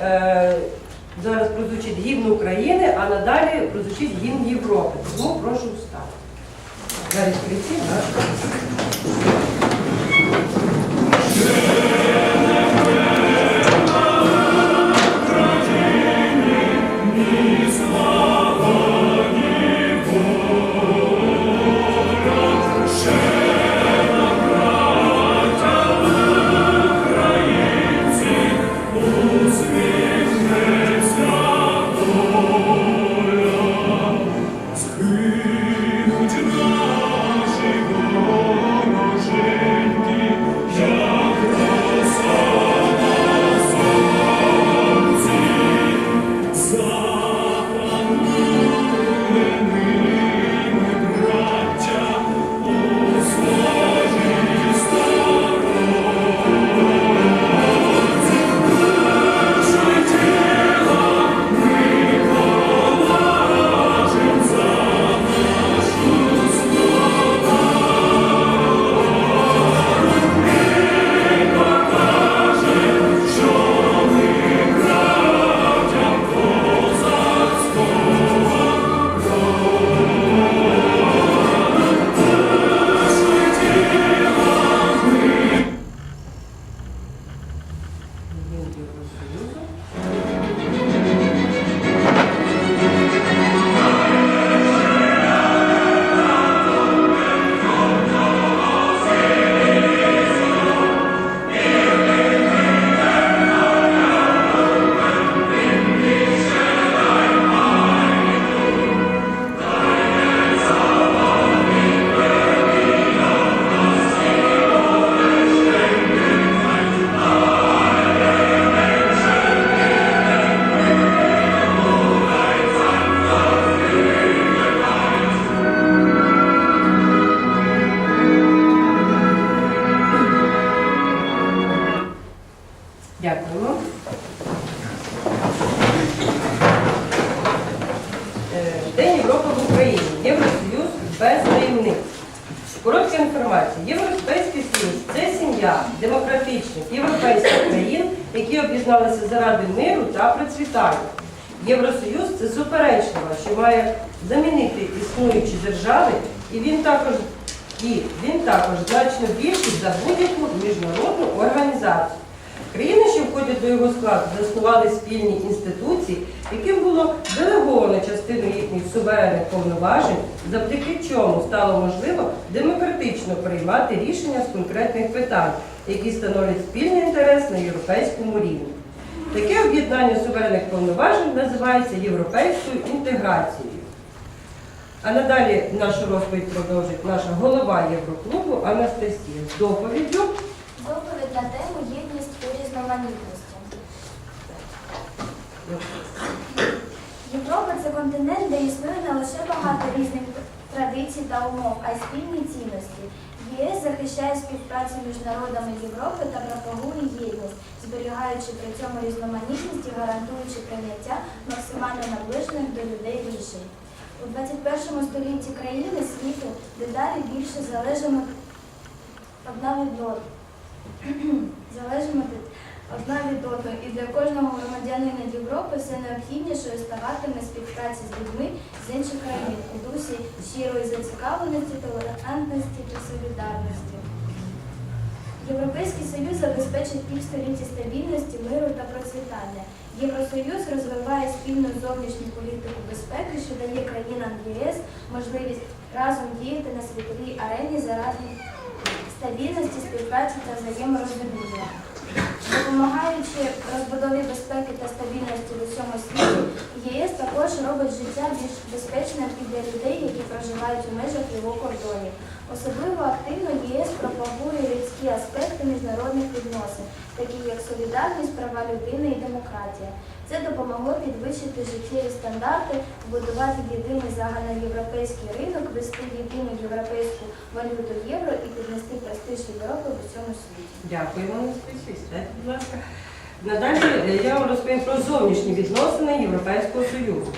Е, Зараз прозвучить гімн України, а надалі прозвучить гімн Європи. Тому прошу встати. Зараз прийти наш. Без таємниць. Коротка інформація. Європейський Союз це сім'я демократичних європейських країн, які об'єдналися заради миру та процвітання. Євросоюз це суперечлива, що має замінити існуючі держави, і він також і він також значно більший за будь-яку міжнародну організацію. Країни, що входять до його складу, заснували спільні інституції, яким було делеговано частину їхніх суверенних повноважень, завдяки чому стало можливо демократично приймати рішення з конкретних питань, які становлять спільний інтерес на європейському рівні. Таке об'єднання суверенних повноважень називається європейською інтеграцією. А надалі нашу розповідь продовжить наша голова Євроклубу Анастасія з доповіддю. Доповідь на тему єдність різноманітності. Європа це континент, де існує не лише багато різних традицій та умов, а й спільні цінності. ЄС захищає співпрацю між народами Європи та пропагує єдність, зберігаючи при цьому різноманітність і гарантуючи прийняття максимально наближених до людей рішень. У 21 столітті країни світу дедалі більше залежимо одна від одної. одна від одної, і для кожного громадянина Європи все необхіднішою ставатиме співпраця з людьми з інших країн у дусі щирої зацікавленості, толерантності та солідарності. Європейський Союз забезпечить півстоліття стабільності, миру та процвітання. Євросоюз розвиває спільну зовнішню політику безпеки, що дає країнам ЄС можливість разом діяти на світовій арені заради стабільності, співпраці та взаєморозуміння. Допомагаючи розбудові безпеки та стабільності в усьому світі, ЄС також робить життя більш безпечним і для людей, які проживають у межах його кордонів. Особливо активно єС пропагує людські аспекти міжнародних відносин, такі як солідарність, права людини і демократія. Це допомогло підвищити життєві стандарти, вбудувати єдиний загальноєвропейський ринок, ввести єдину європейську валюту євро і піднести престиж Європи в усьому світі. Анастасія. Сідайте, будь ласка. Надалі я вам розповім про зовнішні відносини Європейського Союзу.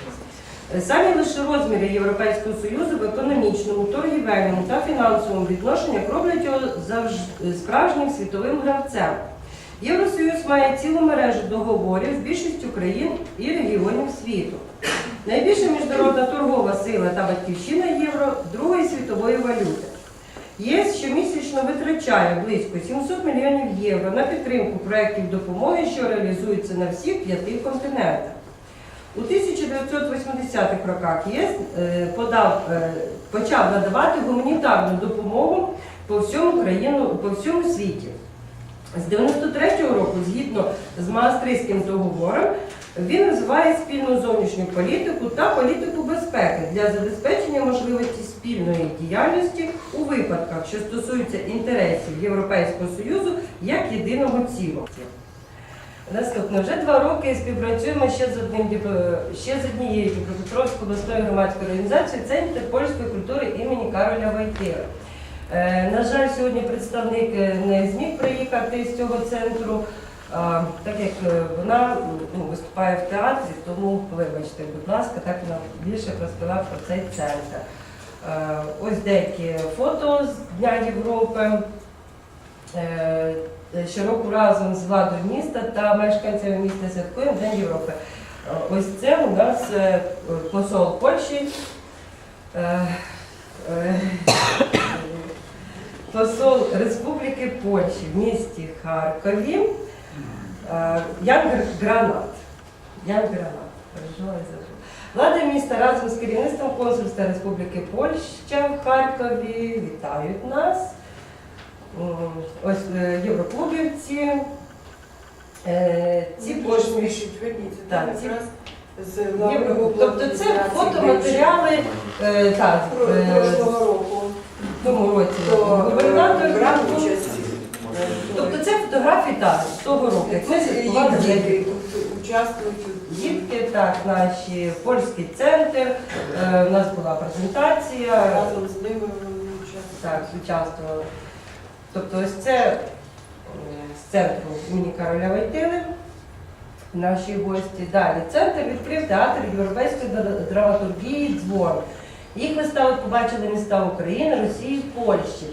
Самі лише розміри Європейського Союзу в економічному, торгівельному та фінансовому відношеннях роблять його справжнім світовим гравцем. Євросоюз має цілу мережу договорів з більшістю країн і регіонів світу. Найбільша міжнародна торгова сила та батьківщина євро другої світової валюти. ЄС щомісячно витрачає близько 700 мільйонів євро на підтримку проєктів допомоги, що реалізуються на всіх п'яти континентах. У 1980-х роках ЄС е, подав, е, почав надавати гуманітарну допомогу по всьому країну, по всьому світі. З 93-го року, згідно з Маастрийським договором, він розвиває спільну зовнішню політику та політику безпеки для забезпечення можливості спільної діяльності у випадках, що стосуються інтересів Європейського Союзу як єдиного цілого. Наступно вже два роки співпрацюємо ще з одним ще з однією Дніпропетровською обласною громадською організацією Центр польської культури імені Кароля Войтила. Е, На жаль, сьогодні представник е, не зміг приїхати з цього центру, так як е, вона ну, виступає в театрі, тому вибачте, будь ласка, так вона більше розповіла про цей центр. Ось деякі фото з Дня Європи. Щороку разом з владою міста та мешканцями міста святкуємо День Європи. Ось це у нас посол Польщі. Посол Республіки Польщі в місті Харкові е, Ян Гранат. Ян Гранат. Переживаю за це. Влада міста разом з керівництвом консульства Республіки Польща в Харкові вітають нас. Ось е, євроклубівці. Е, Ці Так, так, ці- з Євро- Тобто це фотоматеріали так, прошлого року. Тому році То губернатор брав участь. Тобто це фотографії так, з того року. Це святкували діти участвують. Дітки, так, наші польський центр. Е, у нас була презентація. Разом з ними. Так, участвували. Тобто ось це е, з центру імені Короля Войтили, наші гості. Далі центр відкрив театр європейської драматургії «Дзвон». Їх вистави побачили міста України, Росії, Польщі.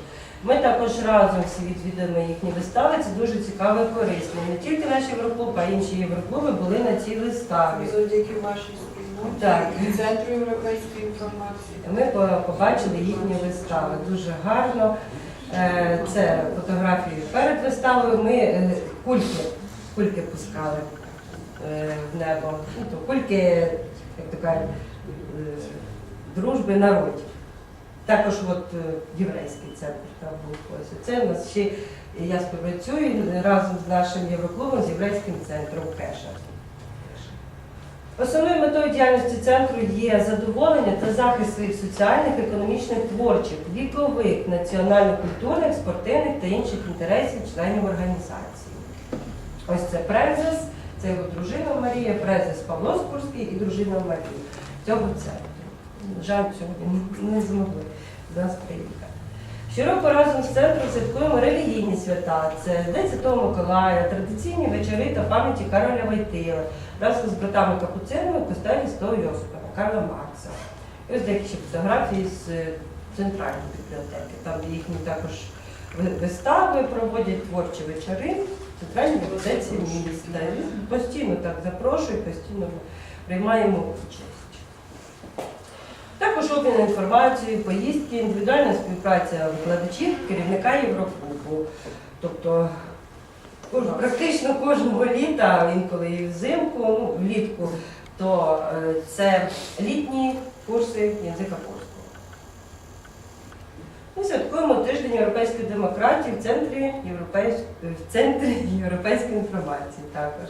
Ми також разом всі відвідуємо їхні вистави. Це дуже цікаво і корисно. Не тільки наш Євроклуб, а інші євроклуби були на цій виставі. Завдяки вашій спільноті Так. і Центру європейської інформації. Ми побачили їхні вистави. Дуже гарно. Е, Це фотографії перед виставою. Ми е, кульки, кульки пускали е, в небо. Ну, кульки, як то кажуть, дружби народів. Також от е, єврейський центр там був ось. Це у нас ще я співпрацюю разом з нашим євроклубом з єврейським центром Кеша. Основною метою діяльності центру є задоволення та захист своїх соціальних, економічних, творчих, вікових, національно-культурних, спортивних та інших інтересів членів організації. Ось це Презес, це його дружина Марія, Презес Павло Скурський і дружина Марія. Цього центру. Жаль, сьогодні не змогли до нас приїхати. Щороку разом з центром святкуємо релігійні свята. Це День Святого Миколая, традиційні вечори та пам'яті Кароля Войтила разом з братами Капуцинами в костелі Святого Йосипа Карла Маркса. І ось деякі фотографії з е, центральної бібліотеки, там їхні також вистави проводять творчі вечори в центральній бібліотеці міста. Постійно так запрошую, постійно приймаємо участь. Також обмін інформацією, поїздки, індивідуальна співпраця викладачів, керівника Євроклубу. Тобто кож- практично кожного літа, інколи і взимку, ну, влітку, то е, це літні курси язика польського. Ми святкуємо тиждень європейської демократії в центрі, європейсь... в центрі європейської інформації також.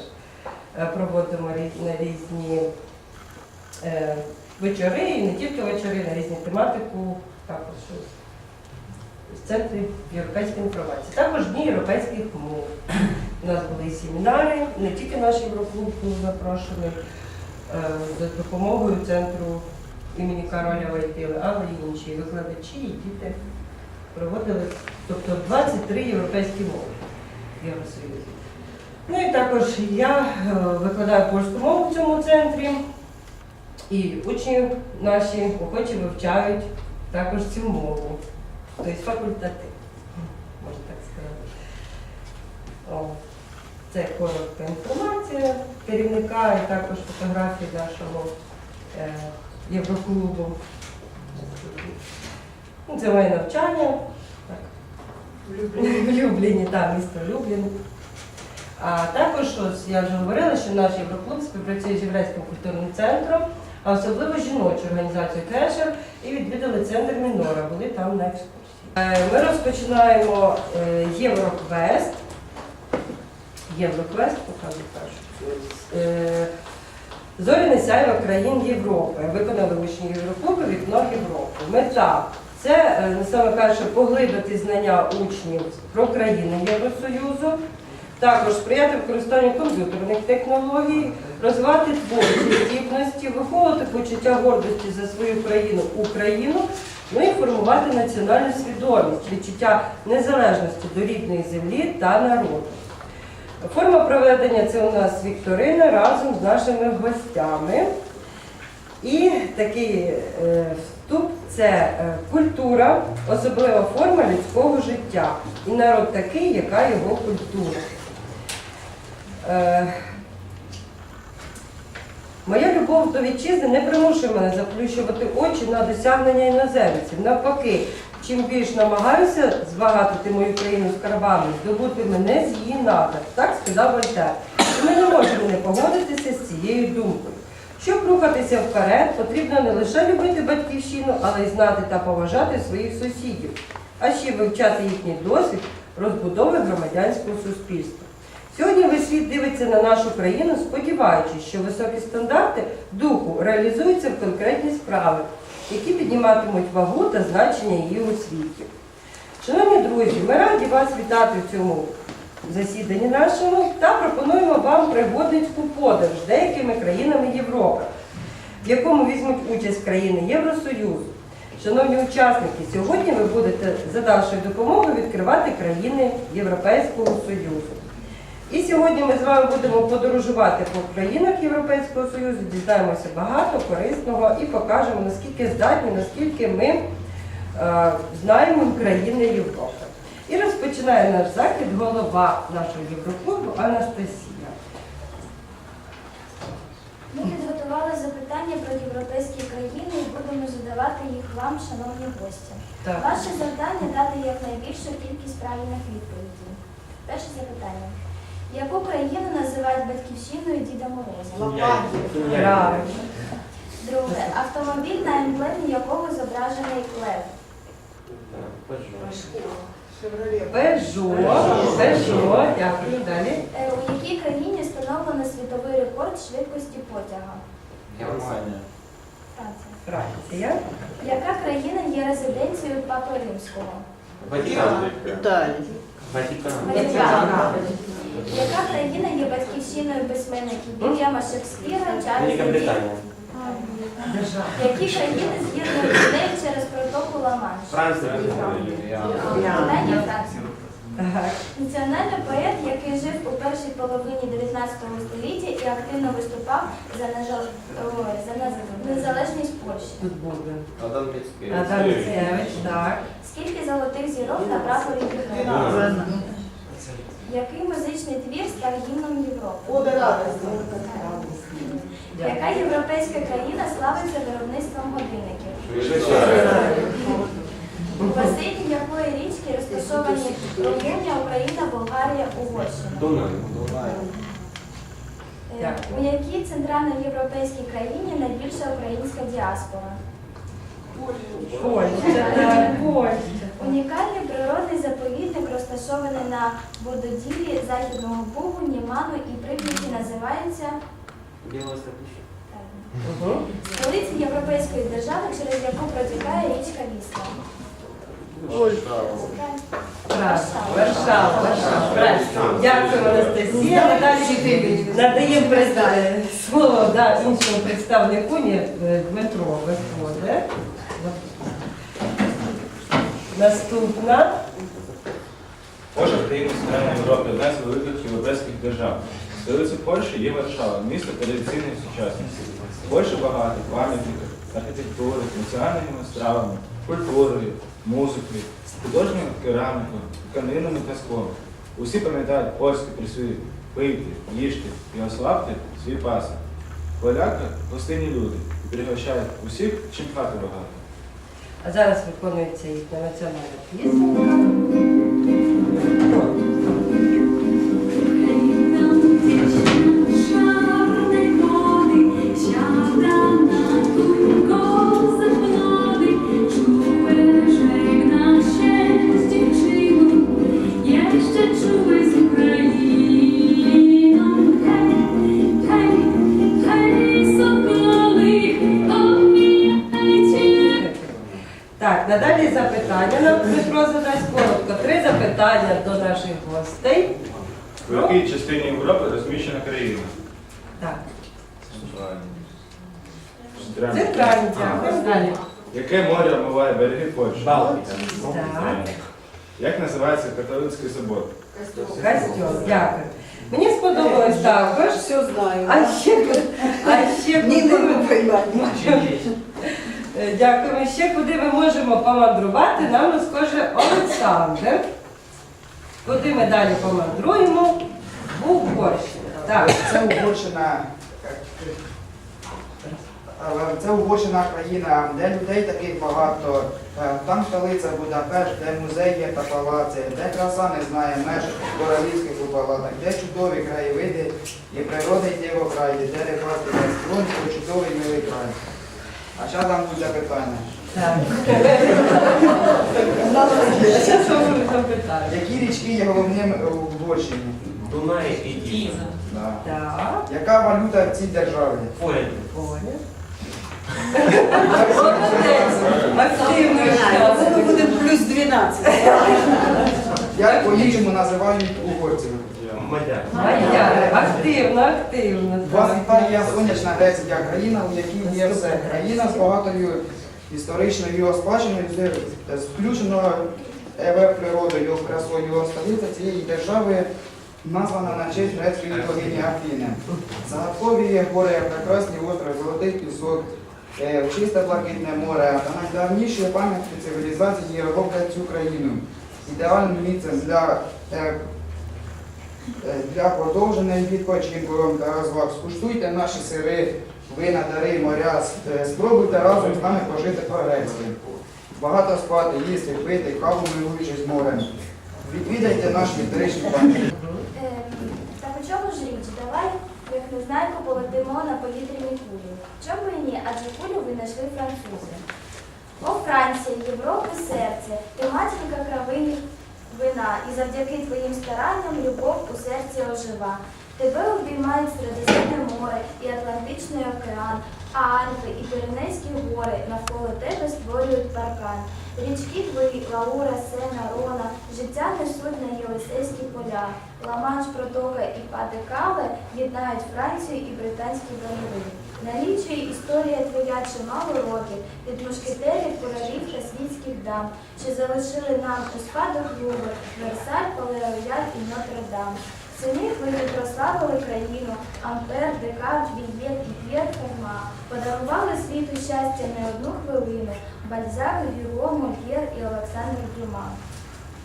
Е, Проводимо на різні е, вечори, і не тільки вечори, на різні тематику, також в центрі європейської інформації. Також дні європейських мов. У нас були семінари, не тільки наш Євроклуб був запрошений е, за допомогою центру імені Кароля Войтили, але й інші викладачі і діти проводили, тобто 23 європейські мови в Євросоюзі. Ну і також я е, викладаю польську мову в цьому центрі. І учні наші охочі вивчають також цю мову. Тобто факультатив, можна так сказати. О. Це коротка інформація керівника і також фотографії нашого е, Євроклубу. Ну, Це моє навчання. Так. В Любліні, так, місто Люблін. А також, ось я вже говорила, що наш Євроклуб співпрацює з єврейським культурним центром, а особливо жіночою організацією Кешер, і відвідали центр Мінора, були там на екскурсії. Е, Ми розпочинаємо е, Євроквест. Євроквест, покажу першу. Е, Зоряне сяйво країн Європи. Виконали учні Євроклубу Вікно Європи. Мета це саме перше поглибити знання учнів про країни Євросоюзу, також сприяти використанню комп'ютерних технологій, розвивати творчі здібності, виховувати почуття гордості за свою країну Україну, ну і формувати національну свідомість, відчуття незалежності до рідної землі та народу. Форма проведення це у нас вікторина разом з нашими гостями. І такий е, вступ це е, культура, особлива форма людського життя. І народ такий, яка його культура. Моя любов до вітчизни не примушує мене заплющувати очі на досягнення іноземців. Навпаки, чим більш намагаюся збагатити мою країну скарбами, здобути мене з її надр. Так сказав Вольтер. І ми не можемо не погодитися з цією думкою. Щоб рухатися вперед, потрібно не лише любити батьківщину, але й знати та поважати своїх сусідів, а ще вивчати їхній досвід розбудови громадянського суспільства. Сьогодні весь світ дивиться на нашу країну, сподіваючись, що високі стандарти духу реалізуються в конкретні справи, які підніматимуть вагу та значення її у світі. Шановні друзі, ми раді вас вітати в цьому засіданні нашому та пропонуємо вам пригодницьку подорож деякими країнами Європи, в якому візьмуть участь країни Євросоюзу. Шановні учасники, сьогодні ви будете за нашою допомогою відкривати країни Європейського Союзу. І сьогодні ми з вами будемо подорожувати по країнах Європейського Союзу, дізнаємося багато корисного і покажемо, наскільки здатні, наскільки ми е, знаємо країни Європи. І розпочинає наш захід голова нашого Євроклубу Анастасія. Ми підготували запитання про європейські країни і будемо задавати їх вам, шановні гості. Так. Ваше завдання дати якнайбільшу кількість правильних відповідей. Перше запитання. Яку країну називають батьківщиною Діда Мороза? Правильно. Друге. Автомобіль, на емблемі якого зображений лев. Шевроле. Пежо, Пежо, дякую. Далі. Е, У якій країні встановлено світовий рекорд швидкості потяга? Германия. Франція. Франція. Яка країна є резиденцією Папи Римського? Ватикан. Італія. Ватикан. Яка країна є батьківщиною письменників Вільяма Шекспіра, Чарльза Британія. Які країни з'єднують людей через протоку Ла-Манш? Франція. Британія, Франція. Національний поет, який жив у першій половині 19 століття і активно виступав за, незалежність Польщі. Тут буде. Адам Мицкевич. Адам Міцкевич, так. Скільки золотих зірок на прапорі Європи? Який музичний твір став гімном Європи? Яка європейська країна славиться виробництвом годинників? У басейні якої річки розташовані Румунія, Україна, Болгарія, Угорщина? Дунай. Е, У якій центральноєвропейській країні найбільша українська діаспора? Польща, Польща. Унікальний природний заповідник розташований на вододілі Західного Бугу, Німану і Прип'яті називається. Угу. столиця європейської держави, через яку протікає річка Вісла. Варшава, Варшава. Дякую, Анастасія. Надалі надаємо пред- слово да, іншому представнику, е, Дмитро виходить. Наступна. Польща країна Центральної Європи одна з великих європейських держав. Столиця Польщі є Варшава, місто традиційної сучасності. Польща багата пам'ятниками, архітектурою, національними стравами, культурою, музикою, художньою керамікою, тканинами та склом. Усі пам'ятають польські присвої пийте, їжте і ослабте свій пасок. Поляки гостинні люди і пригощають усіх, чим хати багато. А зараз виконується їхня національна пісня. Наших гостей. В якій частині Європи розміщена країна? Так, Центральна. центральні дякую. Яке море омиває береги Польщі? Балтика. Так. Як називається католицький собор? Костюм, дякую. Мені сподобалось також. Все знаю. А ще, а ще Ні, куди ми, дякуємо. Ще куди ми можемо помандрувати, нам розкаже Олександр. Куди ми далі помандруємо? В Угорщину. Так. Це Угорщина. Це Угорщина країна, де людей таких багато. Е, Там столиця Будапешт, де музеї та палаци, де краса не знає меж королівських у палатах, де чудові краєвиди і природи диво краї, де рибаки та струн, чудовий милий край. А зараз там буде запитання. Так. Які річки є головним у Угорщині? Дунай і. Так. Яка валюта в цій державі? Оля. Активно Це буде плюс 12. Як по-іншому називають угорців? Мадяр. Маяри. Активно, активно. Вас так. Італія сонячна Греція країна, у якій є все. Країна з багатою історичною спадщиною, з- з включеною ЕВ природою, красою. Столиця цієї держави названа на честь грецької богині Афіни. Загадкові гори, прекрасні острови, золотий пісок, е, чисте блакитне море та найдавніші пам'ятки цивілізації роблять цю країну. Ідеальним місцем для е, Е, для продовження відпочинку та розваг. Скуштуйте наші сири, вина, дари, моря, е, спробуйте разом з нами пожити по-грецьки. Багато спати, їсти, пити, каву милуючись морем. Відвідайте наш історичний пам'ятник. Ем, Так у чому ж річ? Давай, як незнайку, полетимо на повітряні кулі. Чому і ні? Адже кулю винайшли французи. О, Франція, Європи серце, ти матінка кравині вина, і завдяки твоїм старанням любов у серці ожива. Тебе обіймають Середземне море і Атлантичний океан, а Альпи і Піренейські гори навколо тебе створюють паркан. Річки твої Лаура, Сена, Рона, життя несуть на Єлисейські поля. Ла-Манш, Протока і Падекале єднають Францію і британські береги. Налічує історія твоя чимало років, від мушкетерів, королів та світських дам, що залишили нам у спадок Лувр, Версаль, Пале-Рояль і Нотр-Дам. Сини твої прославили країну, Ампер, Декарт, Вільєт і П'єр Ферма. Подарували світу щастя не одну хвилину, Бальзак, Гюго, Мольєр і Олександр Дюма.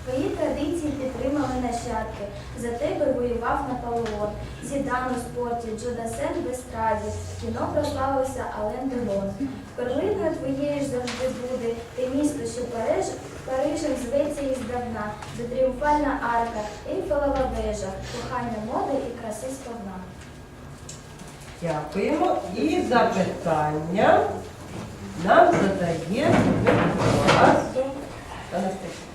Твої традиції підтримали нащадки. За тебе воював Наполеон. Зідан у спорті, Джо Дассен в естраді. Кіно прославився Ален Делон. Перлиною твоєю ж завжди буде те місто, що Париж, Парижем зветься іздавна, де тріумфальна арка, Ейфелева вежа, кохання моди і краси сповна. Дякуємо. І запитання нам задає Анастасія.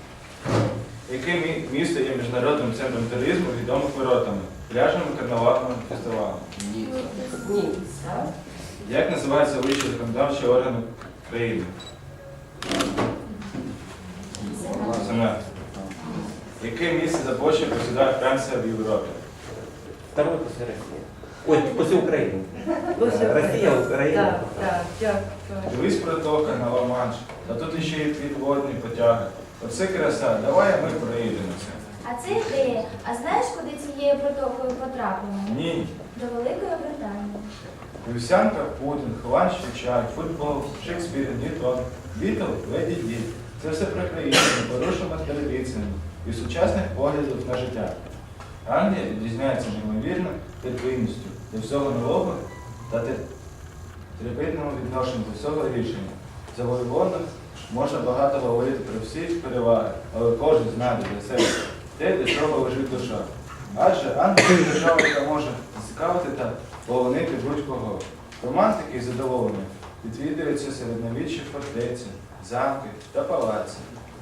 Яке місто є міжнародним центром туризму відомих воротами, пляжами, карнавалами, фестивалами? Ні. Як називається вищий законодавчий орган країни? Сенат. Яке місце за площею посідає Франція в Європі? Второй после России. Ой, после Украины. После Россия, Украина. Так, так, дякую. Дивись протока на Ла-Манш, та тут іще й підводні потяги. Оце краса, давай ми проїдемося. А це ідея. А знаєш, куди цією протокою потрапимо? Ні. До Великої Британії. Вівсянка, Путін, Хван, Швейчар, футбол, Шекспір, Ньютон, Бітл, Леді Ді. Це все про країну, порушено традиціями і сучасних поглядів на життя. Англія відрізняється неймовірно терпимістю до всього нового та тер- терпітному відношенню до всього рішення. Завоюваних можна багато говорити про всі переваги, але кожен знає для себе те, до чого лежить душа. Адже Англія держава, яка може зацікавити та полонити будь-кого. Романтики і задоволення відвідуються середньовіччі фортеці, замки та палаці.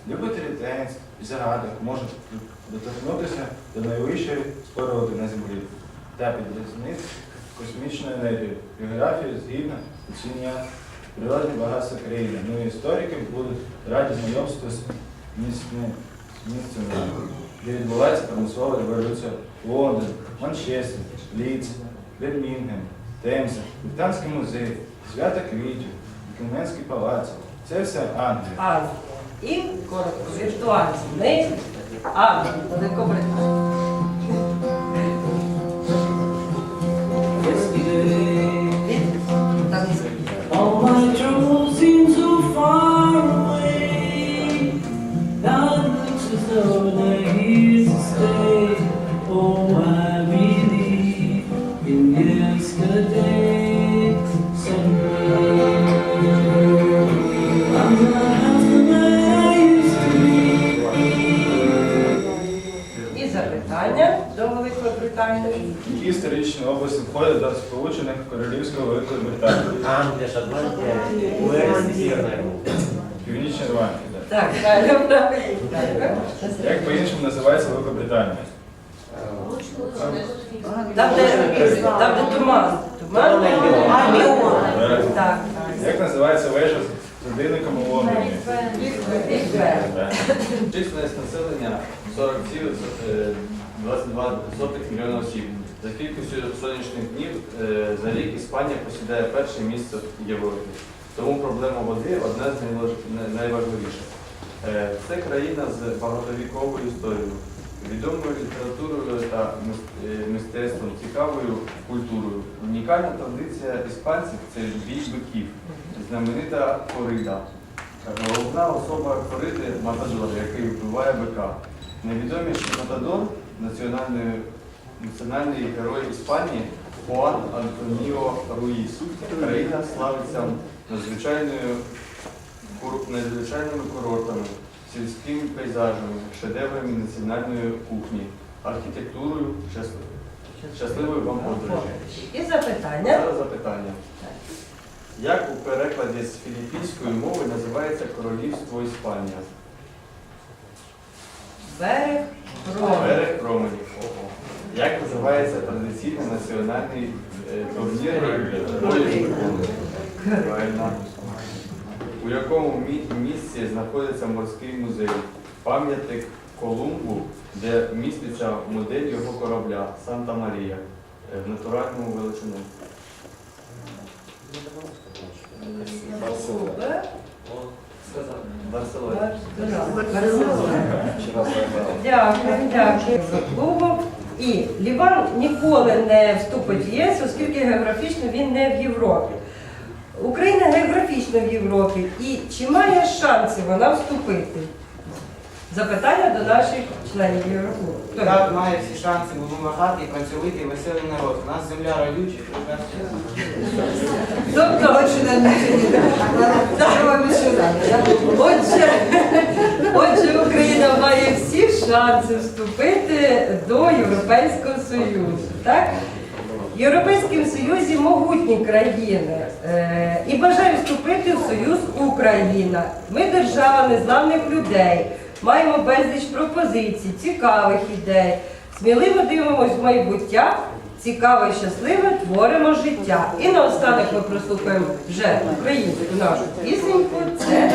Любителі таємств і загадок можуть доторкнутися до найвищої споруди на землі та підрізнити космічну енергію, географію згідно оцінювання природні багатства країни. Ну і історики будуть раді знайомству з місцями, де відбувається промислова революція Лондон, Манчестер, Ліц, Бірмінгем, Темза, Британський музей, Свято Квітів, Кременський палац. Це все Англія. Англія. І коротко, віртуальність. Ми Англія, Великобританія. Від- там не скажу. All my troubles seem so far away. Now it looks as though they're here to stay. Oh, I Які історичні області входять до Сполучених Королівської Великої Британії? Англия, Шотландия, Уэльс и Северная Ирландия. Північні Ірландії. так. Як по-іншому називається Велика Британія? Там, де, там, де туман. Туман. Так. Як називається вежа з годинником у Лондоні? Біг Бен. Численність населення 40,22 мільйона осіб. За кількістю сонячних днів е, за рік Іспанія посідає перше місце в Європі. Тому проблема води одна з найважливіших. Е, Це країна з багатовіковою історією, відомою літературою та е, мистецтвом, цікавою культурою. Унікальна традиція іспанців це бій биків, знаменита корида. Головна особа кориди Матадор, який вбиває бика. Невідоміший Матадор національний, герой Іспанії Хуан Антоніо Руїс. Країна славиться надзвичайною надзвичайними курортами, сільськими пейзажами, шедеврами національної кухні, архітектурою, щас- щасливої вам подорожі. І запитання. Зараз запитання. Як у перекладі з філіппінської мови називається Королівство Іспанія? Берег. Берег променів. Як називається традиційний національний е, турнір? Правильно. У якому мі- місці знаходиться морський музей? Пам'ятник Колумбу, де міститься модель його корабля Санта Марія е, в натуральному величину. Супер. Барселона. Дякую, дякую за клубом. І Ліван ніколи не вступить в ЄС, оскільки географічно він не в Європі. Україна географічно в Європі. І чи має шанси вона вступити? Запитання до наших членів Євроклубу. Так, має всі шанси, бо ми багатий, працьовитий, веселий народ. У нас земля родюча, прекрасна. Тобто, отже, отже, Україна має всі шанси вступити до Європейського Союзу. Так? В Європейському Союзі могутні країни е, і бажає вступити в Союз Україна. Ми держава незламних людей, маємо безліч пропозицій, цікавих ідей. Сміливо дивимось в майбуття, цікаве і щасливе творимо життя. І наостанок ми прослухаємо вже українську нашу пісеньку. Це